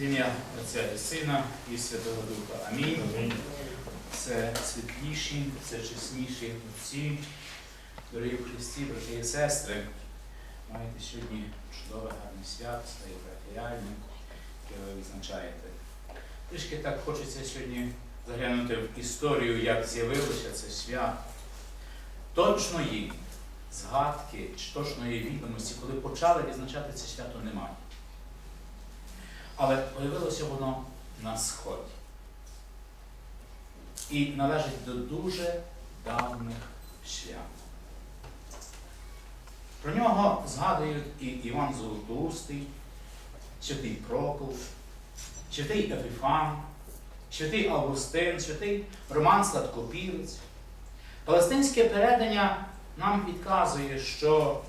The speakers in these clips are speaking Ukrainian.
В ім'я Отця і Сина і Святого Духа. Амінь. Це світліші, це чесніші отці, дорогі в Христі, брати і сестри. Маєте сьогодні чудове гарне свято, своє парафіяльне, яке ви відзначаєте. Трішки так хочеться сьогодні заглянути в історію, як з'явилося це свято. Точної згадки точної відомості, коли почали відзначати це свято, немає. Але появилося воно на сході. І належить до дуже давних свят. Про нього згадують і Іван Золотоустий, святий Прокол, святий Епіфан, святий Августин, святий Роман Сладкопівець. Палестинське передання нам підказує, що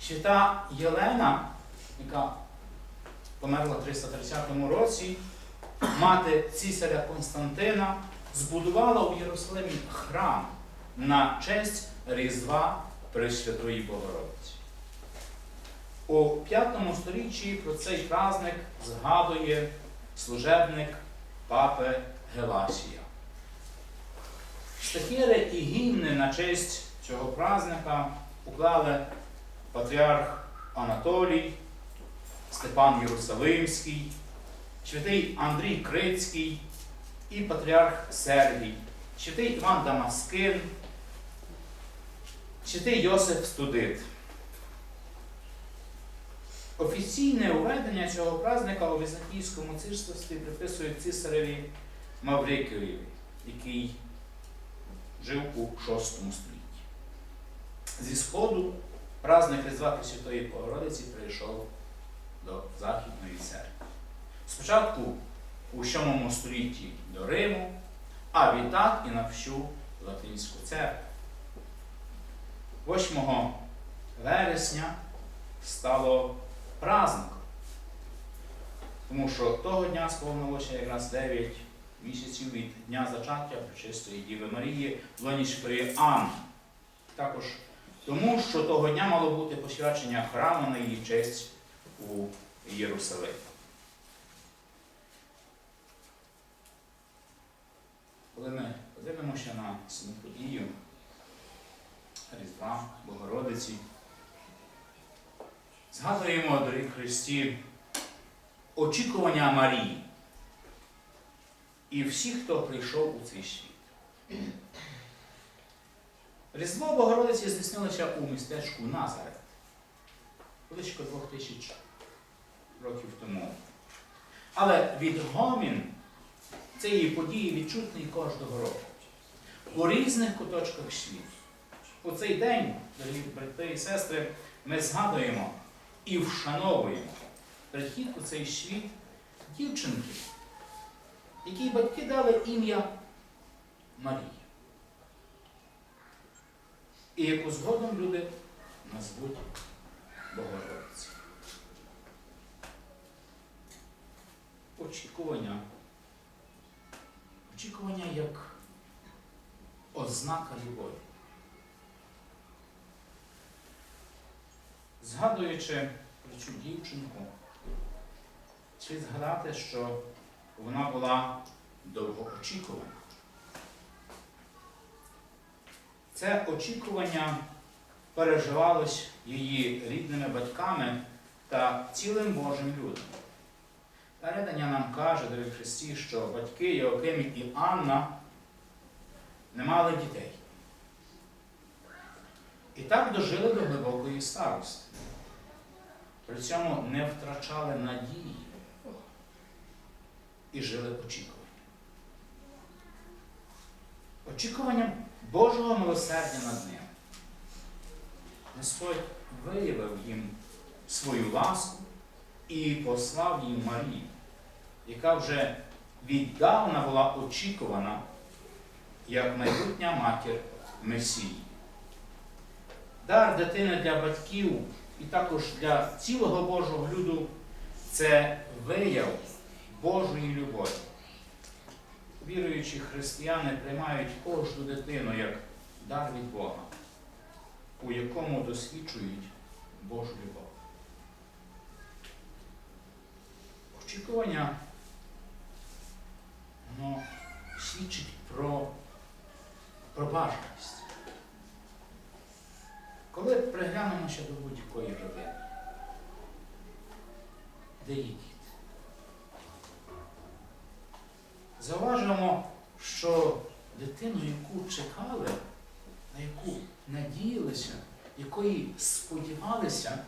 свята Єлена, яка померла в 330 році, мати цісаря Константина збудувала у Єрусалимі храм на честь Різдва Пресвятої Богородиці. У V сторіччі про цей праздник згадує служебник папи Геласія. Штахіри і гімни на честь цього праздника уклали патріарх Анатолій, Степан Єрусалимський, святий Андрій Крицький і патріарх Сергій, святий Іван Дамаскин, святий Йосиф Студит. Офіційне уведення цього праздника у візантійському царстві приписують цисареві Маврикієві, який жив у VI столітті. Зі сходу праздник Різдва Пресвятої Богородиці прийшов до Західної церкви. Спочатку у VII столітті до Риму, а відтак і на всю Латинську церкву. 8 вересня стало праздником, тому що того дня сповнилося якраз 9 місяців від Дня зачаття Пречистої Діви Марії в лоні Анни. Також тому, що того дня мало бути посвячення храму на її честь у Єрусалимі. Коли ми подивимося на саму подію Різдва Богородиці, згадуємо, дорогі Христі, очікування Марії і всіх, хто прийшов у цей світ. Різдво Богородиці здійснилося у містечку Назарет близько двох тисяч років тому. Але відгомін цієї події відчутний кожного року. У різних куточках світу. У цей день, дорогі брати і сестри, ми згадуємо і вшановуємо прихід у цей світ дівчинки, якій батьки дали ім'я Марії. І яку згодом люди назвуть Богородиці. Очікування. Очікування як ознака любові. Згадуючи про цю дівчинку, слід згадати, що вона була довгоочікувана. Це очікування переживалось її рідними батьками та цілим Божим людом. Передання нам каже, дорогі Христі, що батьки Йоаким і Анна не мали дітей. І так дожили до глибокої старості. При цьому не втрачали надії і жили очікуванням. Очікуванням Божого милосердя над ним. Господь виявив їм свою ласку і послав їм Марію, яка вже віддавна була очікувана як майбутня матір Месії. Дар дитини для батьків і також для цілого Божого люду це вияв Божої любові. Віруючі християни приймають кожну дитину як дар від Бога, у якому досвідчують Божу любов. Очікування воно свідчить про, про бажаність. Коли приглянемося до будь-якої родини, де є діти, зауважуємо, що дитину, яку чекали, на яку надіялися, якої сподівалися,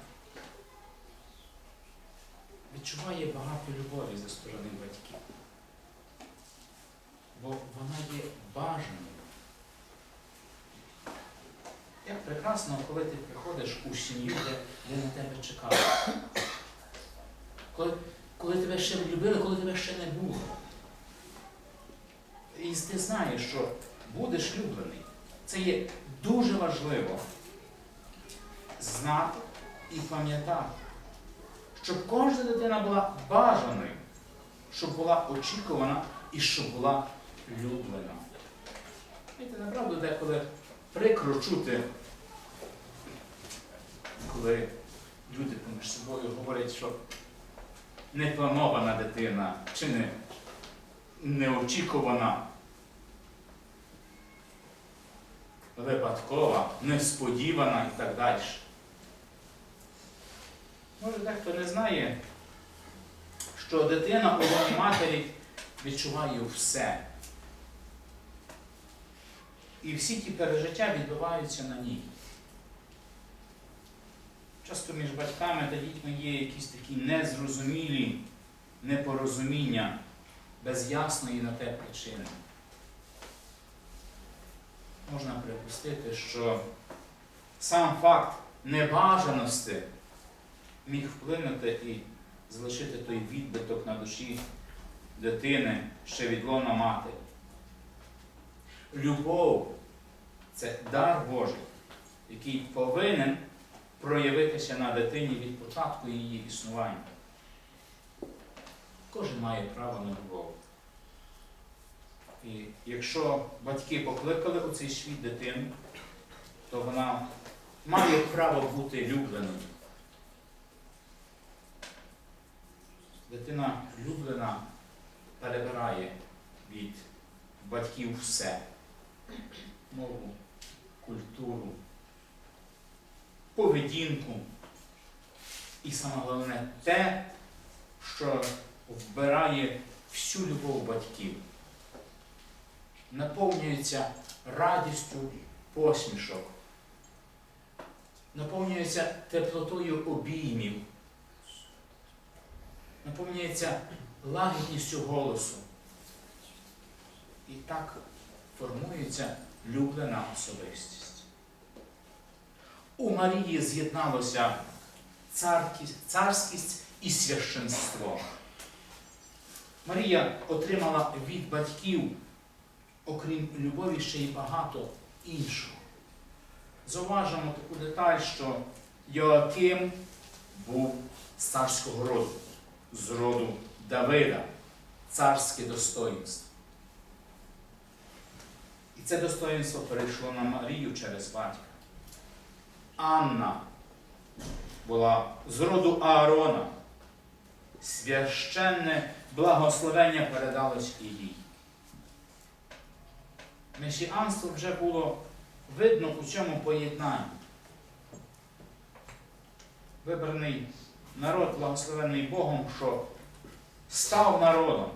відчуває багато любові зі сторони батьків. Бо вона є бажаною. Як прекрасно, коли ти приходиш у сім'ю, де, де на тебе чекали. Коли, коли тебе ще не любили, коли тебе ще не було. І ти знаєш, що будеш люблений. Це є дуже важливо знати і пам'ятати, щоб кожна дитина була бажаною, щоб була очікувана і щоб була люблена. Знаєте, направду деколи прикро чути, коли люди поміж собою говорять, що непланована дитина чи не неочікувана, випадкова, несподівана і так далі. Може, дехто не знає, що дитина у матері відчуває все. І всі ті пережиття відбуваються на ній. Часто між батьками та дітьми є якісь такі незрозумілі непорозуміння без ясної на те причини. Можна припустити, що сам факт небажаності міг вплинути і залишити той відбиток на душі дитини ще від лона матері. Любов це дар Божий, який повинен проявитися на дитині від початку її існування. Кожен має право на любов. І якщо батьки покликали у цей світ дитину, то вона має право бути любленою. Дитина люблена перебирає від батьків все. Мову, культуру, поведінку. І саме головне те, що вбирає всю любов батьків, наповнюється радістю посмішок, наповнюється теплотою обіймів, наповнюється лагідністю голосу. І так формується люблена особистість. У Марії з'єдналося царськість і священство. Марія отримала від батьків, окрім любові, ще й багато іншого. Зауважимо таку деталь, що Йоаким був з царського роду, з роду Давида, царське достоїнство. Це достоїнство перейшло на Марію через батька. Анна була з роду Аарона. Священне благословення передалось і їй. Месіанство вже було видно у цьому поєднанні. Вибраний народ, благословений Богом, що став народом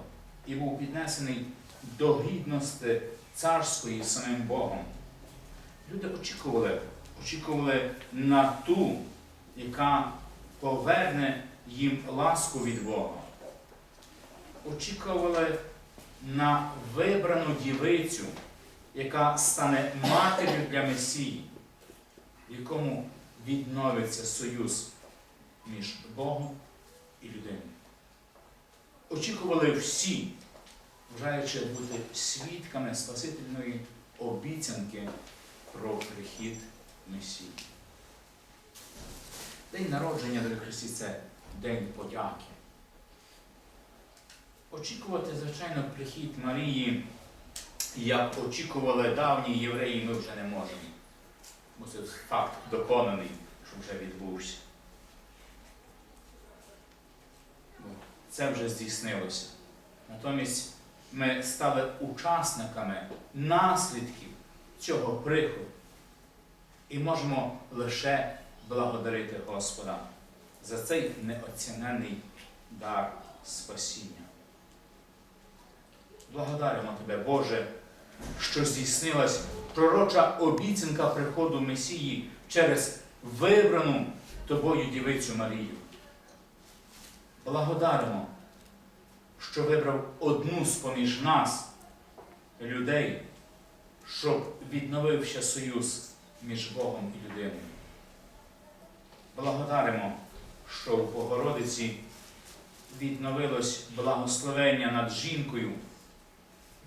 і був піднесений до гідності царської самим Богом. Люди очікували, очікували на ту, яка поверне їм ласку від Бога. Очікували на вибрану дівицю, яка стане матір'ю для Месії, якому відновиться союз між Богом і людиною. Очікували всі, бажаючи бути свідками Спасительної обіцянки про прихід Месії. День народження дорогі Христі це День подяки. Очікувати, звичайно, прихід Марії, як очікували давні євреї, ми вже не можемо. Бо це факт доконаний, що вже відбувся. Це вже здійснилося. Натомість ми стали учасниками наслідків цього приходу і можемо лише благодарити Господа за цей неоцінений дар спасіння. Благодаримо Тебе, Боже, що здійснилась пророча обіцянка приходу Месії через вибрану Тобою дівицю Марію. Благодаримо, що вибрав одну з поміж нас, людей, щоб відновився союз між Богом і людиною. Благодаримо, що в Богородиці відновилось благословення над жінкою,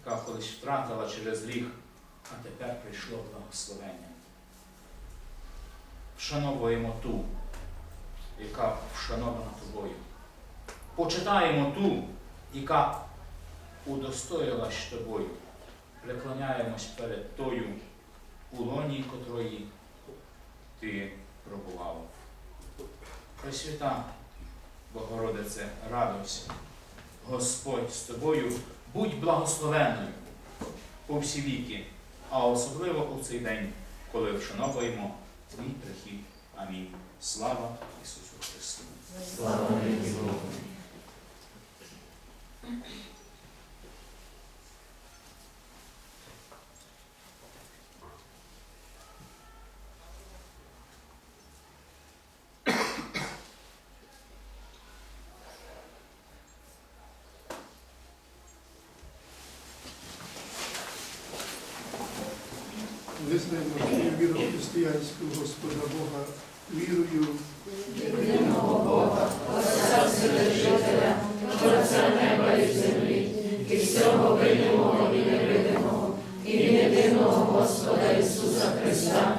яка колись втратила через гріх, а тепер прийшло благословення. Вшановуємо ту, яка вшанована тобою. Почитаємо ту, яка удостоїлась тобою. Преклоняємось перед тою, у котрої ти пробував. Пресвята, Богородице, радуйся. Господь з тобою, будь благословенною у всі віки, а особливо у цей день, коли вшановуємо твій прихід. Амінь. Слава Ісусу Христу! Слава Богу. Визнаємо твою віру християнську Господа Бога, вірую, Єдиного Бога, Отця Вседержителя, Творця неба і землі, і всього видимого і невидимого, і єдиного Господа Ісуса Христа,